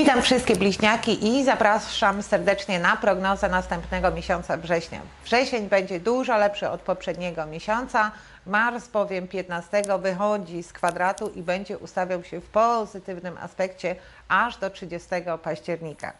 Witam wszystkie bliźniaki i zapraszam serdecznie na prognozę następnego miesiąca września. Wrzesień będzie dużo lepszy od poprzedniego miesiąca. Mars bowiem 15 wychodzi z kwadratu i będzie ustawiał się w pozytywnym aspekcie aż do 30 października.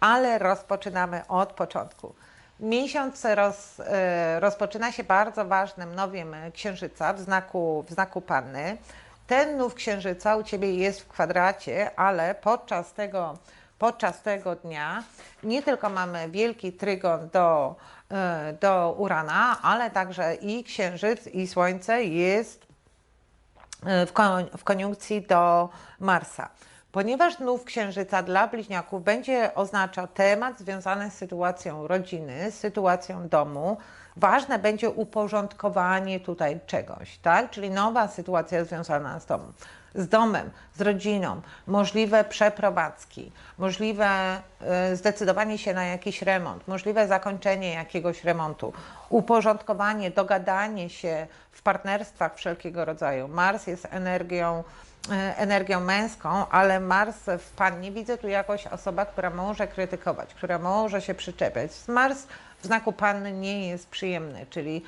Ale rozpoczynamy od początku. Miesiąc roz, e, rozpoczyna się bardzo ważnym nowiem księżyca w znaku, w znaku Panny. Ten nów księżyca u Ciebie jest w kwadracie, ale podczas tego, podczas tego dnia nie tylko mamy wielki trygon do, e, do Urana, ale także i księżyc i słońce jest e, w, kon, w koniunkcji do Marsa. Ponieważ nów księżyca dla bliźniaków będzie oznaczał temat związany z sytuacją rodziny, z sytuacją domu, ważne będzie uporządkowanie tutaj czegoś, tak? Czyli nowa sytuacja związana z domem, z domem, z rodziną, możliwe przeprowadzki, możliwe y, zdecydowanie się na jakiś remont, możliwe zakończenie jakiegoś remontu, uporządkowanie, dogadanie się w partnerstwach wszelkiego rodzaju. Mars jest energią e, energią męską, ale Mars w Pannie widzę tu jakoś osoba, która może krytykować, która może się przyczepiać. Mars w znaku Panny nie jest przyjemny, czyli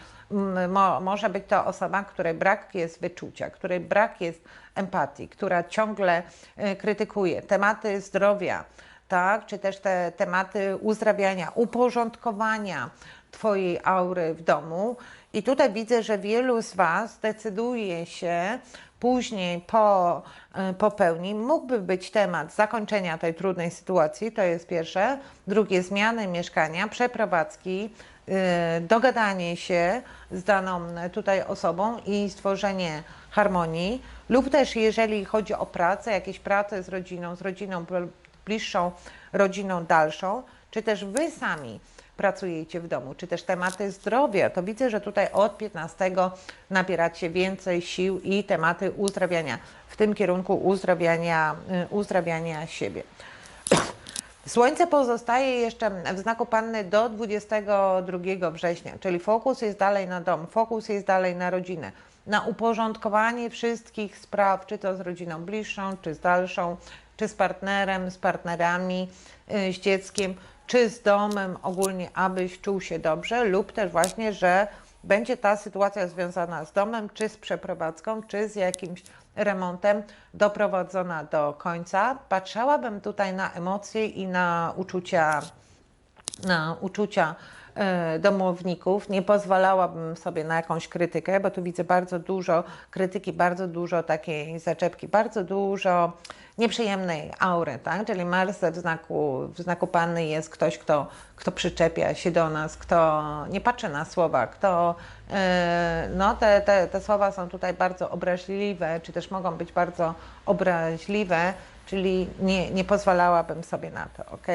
mo, może być to osoba, której brak jest wyczucia, której brak jest empatii, która ciągle e, krytykuje tematy zdrowia, tak, czy też te tematy uzdrawiania, uporządkowania Twojej aury w domu. I tutaj widzę, że wielu z Was decyduje się później po, e, po pełni. Mógłby być temat zakończenia tej trudnej sytuacji, to jest pierwsze. Drugie, zmiany mieszkania, przeprowadzki, e, dogadanie się z daną tutaj osobą i stworzenie harmonii, lub też jeżeli chodzi o pracę, jakieś pracę z rodziną, z rodziną bliższą, rodziną dalszą, czy też Wy sami pracujecie w domu, czy też tematy zdrowia, to widzę, że tutaj od 15 nabieracie więcej sił i tematy uzdrawiania, w tym kierunku uzdrawiania, y, uzdrawiania siebie. Słońce pozostaje jeszcze w znaku Panny do 22 września, czyli fokus jest dalej na dom, fokus jest dalej na rodzinę, na uporządkowanie wszystkich spraw, czy to z rodziną bliższą, czy z dalszą, czy z partnerem, z partnerami, y, z dzieckiem, czy z domem ogólnie, abyś czuł się dobrze, lub też właśnie, że będzie ta sytuacja związana z domem, czy z przeprowadzką, czy z jakimś remontem doprowadzona do końca. Patrzałabym tutaj na emocje i na uczucia, na uczucia domowników. Nie pozwalałabym sobie na jakąś krytykę, bo tu widzę bardzo dużo krytyki, bardzo dużo takiej zaczepki, bardzo dużo nieprzyjemnej aury, tak? Czyli Mars w znaku, w znaku Panny jest ktoś, kto, kto przyczepia się do nas, kto nie patrzy na słowa, kto, yy, no te, te, te słowa są tutaj bardzo obraźliwe, czy też mogą być bardzo obraźliwe, czyli nie, nie pozwalałabym sobie na to, ok?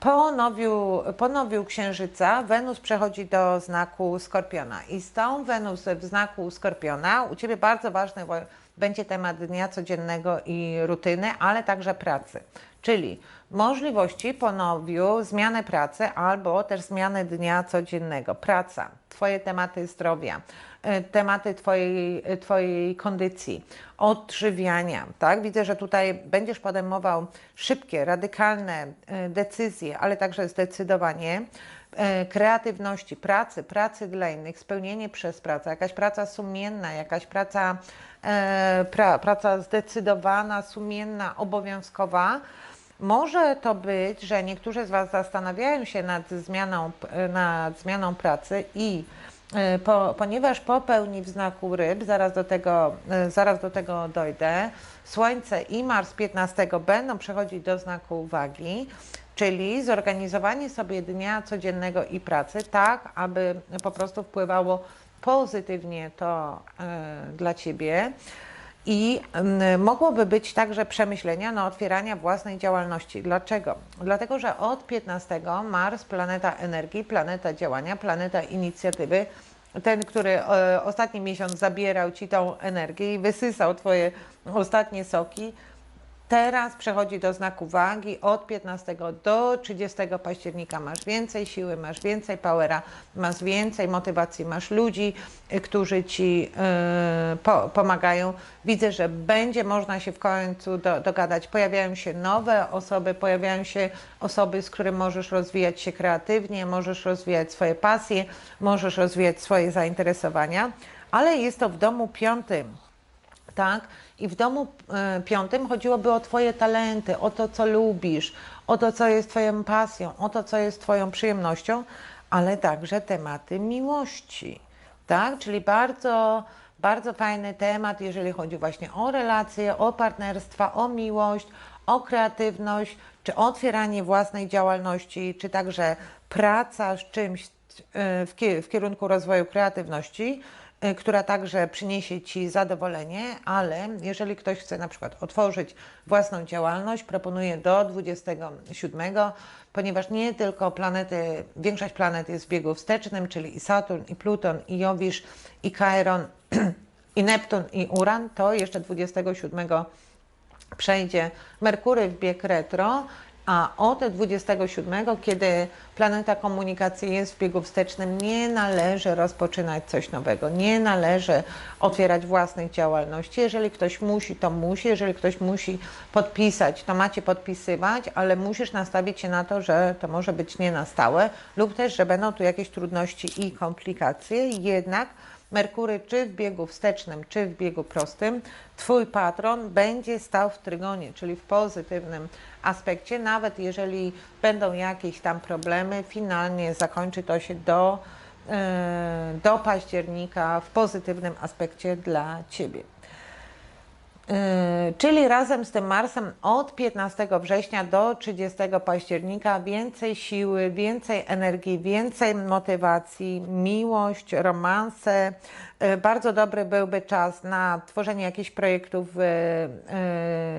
Po nowiu, po nowiu Księżyca Wenus przechodzi do znaku Skorpiona i z tą Wenus w znaku Skorpiona u Ciebie bardzo ważny będzie temat dnia codziennego i rutyny, ale także pracy. Czyli możliwości po nowiu zmiany pracy albo też zmiany dnia codziennego. Praca, Twoje tematy zdrowia, e, tematy twojej, twojej kondycji, odżywiania. Tak? Widzę, że tutaj będziesz podejmował szybkie, radykalne e, decyzje, ale także zdecydowanie kreatywności, pracy, pracy dla innych, spełnienie przez pracę, jakaś praca sumienna, jakaś praca E, pra, praca zdecydowana, sumienna, obowiązkowa. Może to być, że niektórzy z Was zastanawiają się nad zmianą, nad zmianą pracy i e, po, ponieważ po pełni w znaku ryb, zaraz do, tego, e, zaraz do tego dojdę, Słońce i Mars 15 będą przechodzić do znaku wagi, czyli zorganizowanie sobie dnia codziennego i pracy tak, aby po prostu wpływało pozytywnie to y, dla Ciebie. I y, mogłoby być także przemyślenia na otwierania własnej działalności. Dlaczego? Dlatego, że od 15 Mars, planeta energii, planeta działania, planeta inicjatywy, ten, który y, ostatni miesiąc zabierał Ci tą energię i wysysał Twoje ostatnie soki, Teraz przechodzi do znaku wagi. Od 15 do 30 października masz więcej siły, masz więcej powera, masz więcej motywacji, masz ludzi, y, którzy ci y, po, pomagają. Widzę, że będzie można się w końcu do, dogadać. Pojawiają się nowe osoby, pojawiają się osoby, z którymi możesz rozwijać się kreatywnie, możesz rozwijać swoje pasje, możesz rozwijać swoje zainteresowania, ale jest to w domu piątym tak? I w domu e, piątym chodziłoby o Twoje talenty, o to, co lubisz, o to, co jest Twoją pasją, o to, co jest Twoją przyjemnością, ale także tematy miłości, tak? Czyli bardzo, bardzo fajny temat, jeżeli chodzi właśnie o relacje, o partnerstwa, o miłość, o kreatywność, czy otwieranie własnej działalności, czy także praca z czymś e, w ki- w kierunku rozwoju kreatywności która także przyniesie Ci zadowolenie, ale jeżeli ktoś chce na przykład otworzyć własną działalność, proponuję do 27, ponieważ nie tylko planety, większość planet jest w biegu wstecznym, czyli i Saturn, i Pluton, i Jowisz, i Chiron, i Neptun, i Uran, to jeszcze 27 przejdzie Merkury w bieg retro, a od 27, kiedy planeta komunikacji jest w biegu wstecznym, nie należy rozpoczynać coś nowego, nie należy otwierać własnych działalności. Jeżeli ktoś musi, to musi, jeżeli ktoś musi podpisać, to macie podpisywać, ale musisz nastawić się na to, że to może być nie na stałe lub też, że będą tu jakieś trudności i komplikacje, jednak Merkury czy w biegu wstecznym, czy w biegu prostym, Twój patron będzie stał w trygonie, czyli w pozytywnym aspekcie, nawet jeżeli będą jakieś tam problemy, finalnie zakończy to się do, e, do października w pozytywnym aspekcie dla Ciebie. Yy, Czyli razem z tym Marsem od 15 września do 30 października więcej siły, więcej energii, więcej motywacji, miłość, romanse. Yy, Bardzo dobry byłby czas na tworzenie jakichś projektów yy,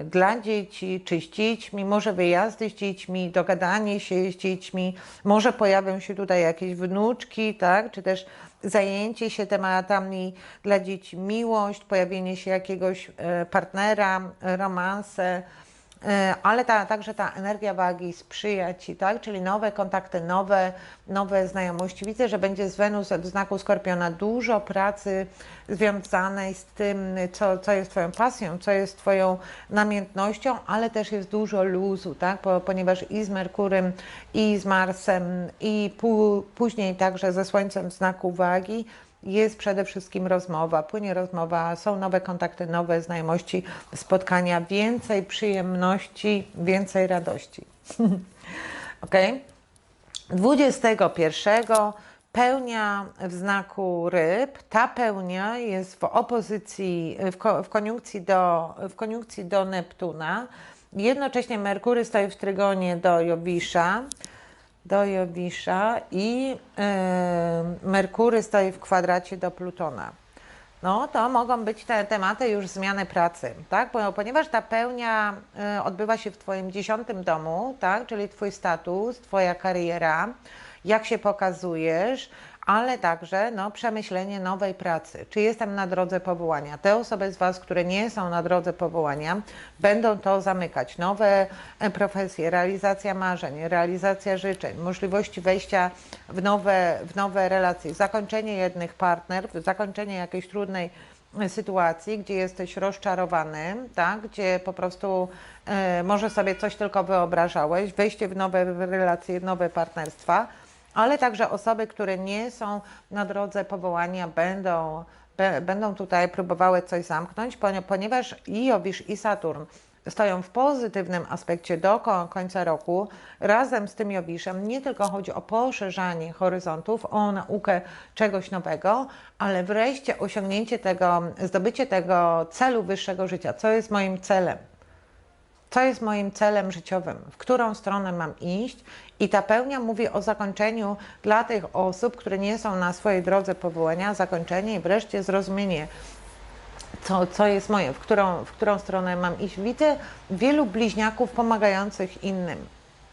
dla dzieci czy z dziećmi, może wyjazdy z dziećmi, dogadanie się z dziećmi, może pojawią się tutaj jakieś wnuczki, tak, czy też zajęcie się tematami dla dzieci, miłość, pojawienie się jakiegoś e, partnera, romanse, ale ta, także ta energia wagi sprzyja Ci, tak? Czyli nowe kontakty, nowe, nowe znajomości. Widzę, że będzie z Wenus w znaku Skorpiona dużo pracy związanej z tym, co, co jest Twoją pasją, co jest Twoją namiętnością, ale też jest dużo luzu, tak? Po, ponieważ i z Merkurem, i z Marsem, i pu, później także ze Słońcem w znaku wagi jest przede wszystkim rozmowa, płynie rozmowa, są nowe kontakty, nowe znajomości, spotkania, więcej przyjemności, więcej radości. ok? 21 pełnia w znaku ryb. Ta pełnia jest w opozycji, w, ko, w, koniunkcji, do, w koniunkcji do Neptuna. Jednocześnie Merkury stoi w trygonie do Jowisza do Jowisza i e, Merkury stoi w kwadracie do Plutona. No to mogą być te tematy już zmiany pracy, tak? Bo, ponieważ ta pełnia e, odbywa się w Twoim dziesiątym domu, tak? Czyli Twój status, Twoja kariera, jak się pokazujesz, ale także no, przemyślenie nowej pracy. Czy jestem na drodze powołania? Te osoby z Was, które nie są na drodze powołania, będą to zamykać. Nowe e, profesje, realizacja marzeń, realizacja życzeń, możliwości wejścia w nowe, w nowe relacje, zakończenie jednych partnerów, zakończenie jakiejś trudnej e, sytuacji, gdzie jesteś rozczarowany, tak? gdzie po prostu e, może sobie coś tylko wyobrażałeś, wejście w nowe relacje, nowe partnerstwa, ale także osoby, które nie są na drodze powołania, będą, be, będą tutaj próbowały coś zamknąć, ponie- ponieważ i Jowisz, i Saturn stoją w pozytywnym aspekcie do ko- końca roku. Razem z tym Jowiszem nie tylko chodzi o poszerzanie horyzontów, o naukę czegoś nowego, ale wreszcie osiągnięcie tego, zdobycie tego celu wyższego życia. Co jest moim celem? Co jest moim celem życiowym, w którą stronę mam iść. I ta pełnia mówi o zakończeniu dla tych osób, które nie są na swojej drodze powołania, zakończenie i wreszcie zrozumienie, co, co jest moje, w którą, w którą stronę mam iść. Widzę wielu bliźniaków pomagających innym,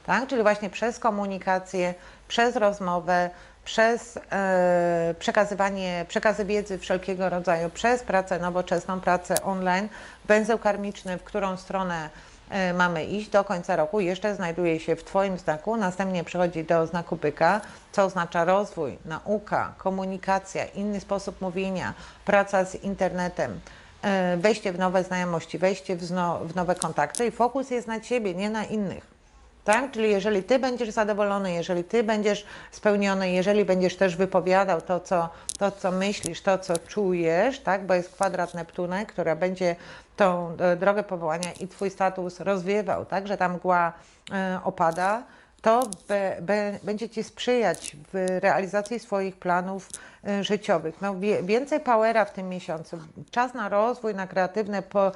tak? czyli właśnie przez komunikację, przez rozmowę, przez e, przekazywanie, przekazy wiedzy wszelkiego rodzaju, przez pracę nowoczesną, pracę online, węzeł karmiczny, w którą stronę mamy iść do końca roku, jeszcze znajduje się w Twoim znaku, następnie przechodzi do znaku byka, co oznacza rozwój, nauka, komunikacja, inny sposób mówienia, praca z internetem, e, wejście w nowe znajomości, wejście w, w nowe kontakty i fokus jest na Ciebie, nie na innych. Tak? Czyli jeżeli ty będziesz zadowolony, jeżeli ty będziesz spełniony, jeżeli będziesz też wypowiadał to, co, to, co myślisz, to, co czujesz, tak? bo jest kwadrat Neptuny, która będzie tą e, drogę powołania i twój status rozwiewał, tak? że ta mgła e, opada, to be, be, będzie ci sprzyjać w realizacji swoich planów e, życiowych. No, wie, więcej powera w tym miesiącu. Czas na rozwój, na kreatywne po,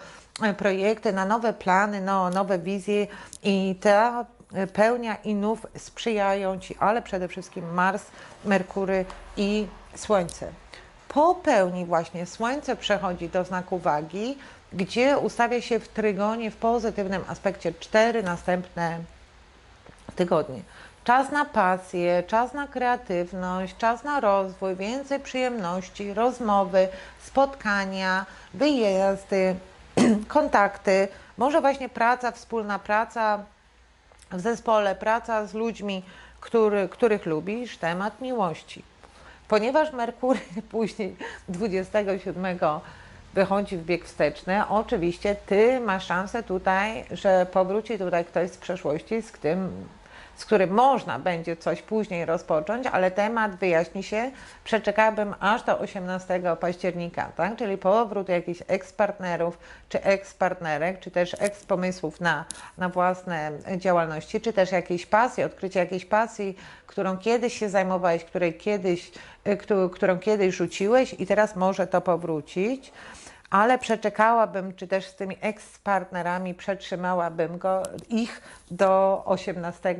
projekty, na nowe plany, no, nowe wizje i ta pełnia inów sprzyjają ci, ale przede wszystkim Mars, Merkury i Słońce. Po pełni właśnie Słońce przechodzi do znaku wagi, gdzie ustawia się w trygonie w pozytywnym aspekcie cztery następne tygodnie. Czas na pasję, czas na kreatywność, czas na rozwój, więcej przyjemności, rozmowy, spotkania, wyjazdy, kontakty, może właśnie praca, wspólna praca w zespole, praca z ludźmi, który, których lubisz, temat miłości. Ponieważ Merkury później 27 wychodzi w bieg wsteczny, oczywiście ty masz szansę tutaj, że powróci tutaj ktoś z przeszłości, z którym, z którym można będzie coś później rozpocząć, ale temat wyjaśni się. Przeczekałabym aż do 18 października, tak? czyli powrót jakichś eks-partnerów, czy eks-partnerek, czy też eks-pomysłów na, na własne działalności, czy też jakiejś pasji, odkrycie jakiejś pasji, którą kiedyś się zajmowałeś, której kiedyś, y, któ- którą kiedyś rzuciłeś i teraz może to powrócić ale przeczekałabym, czy też z tymi eks-partnerami przetrzymałabym go, ich do 18,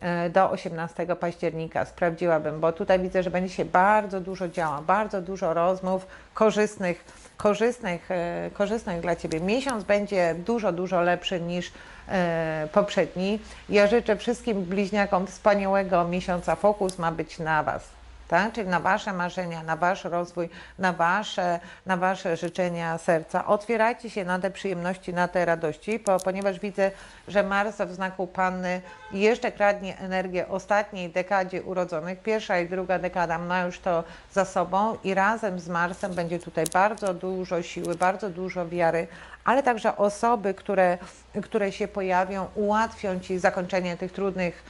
e, do 18 października. Sprawdziłabym, bo tutaj widzę, że będzie się bardzo dużo działa, bardzo dużo rozmów korzystnych, korzystnych, e, korzystnych dla Ciebie. Miesiąc będzie dużo, dużo lepszy niż e, poprzedni. Ja życzę wszystkim bliźniakom wspaniałego miesiąca. Fokus ma być na Was tak? czyli na Wasze marzenia, na Wasz rozwój, na Wasze, na wasze życzenia serca. Otwierajcie się na te przyjemności, na te radości, bo, ponieważ widzę, że Mars w znaku Panny jeszcze kradnie energię ostatniej dekadzie urodzonych. Pierwsza i druga dekada ma już to za sobą i razem z Marsem będzie tutaj bardzo dużo siły, bardzo dużo wiary, ale także osoby, które, które się pojawią, ułatwią Ci zakończenie tych trudnych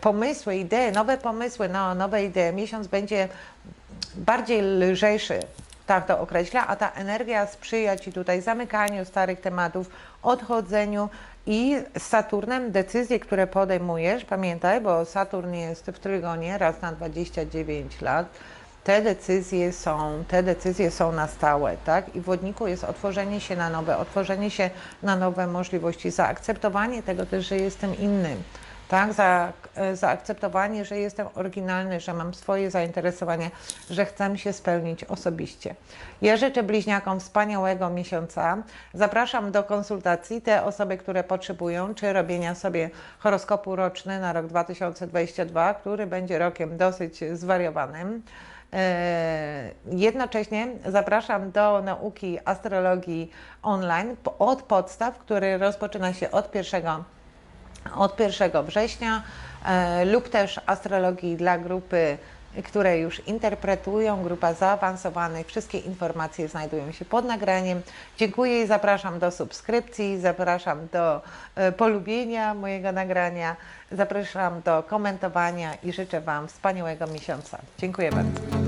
pomysły, idee, nowe pomysły, no, nowe idee. Miesiąc będzie bardziej lżejszy, tak to określa, a ta energia sprzyja Ci tutaj zamykaniu starych tematów, odchodzeniu i z Saturnem decyzje, które podejmujesz, pamiętaj, bo Saturn jest w trygonie raz na 29 lat, te decyzje są, te decyzje są na stałe, tak? I w wodniku jest otworzenie się na nowe, otworzenie się na nowe możliwości, zaakceptowanie tego też, że jestem innym, tak? Za, e, zaakceptowanie, że jestem oryginalny, że mam swoje zainteresowania, że chcę się spełnić osobiście. Ja życzę bliźniakom wspaniałego miesiąca. Zapraszam do konsultacji te osoby, które potrzebują, czy robienia sobie horoskopu roczny na rok 2022, który będzie rokiem dosyć zwariowanym. E, Jednocześnie zapraszam do nauki astrologii online od podstaw, który rozpoczyna się od 1, od 1 września e, lub też astrologii dla grupy, które już interpretują, grupa zaawansowanych. Wszystkie informacje znajdują się pod nagraniem. Dziękuję i zapraszam do subskrypcji, zapraszam do e, polubienia mojego nagrania, zapraszam do komentowania i życzę Wam wspaniałego miesiąca. Dziękuję bardzo.